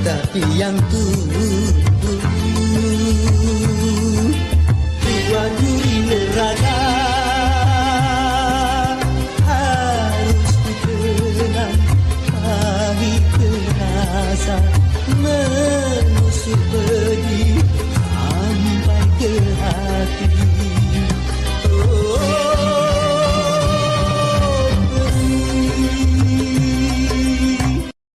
Tapi yang tu Dua duri neraka. Harus ku kenang Pahit terasa Menusuk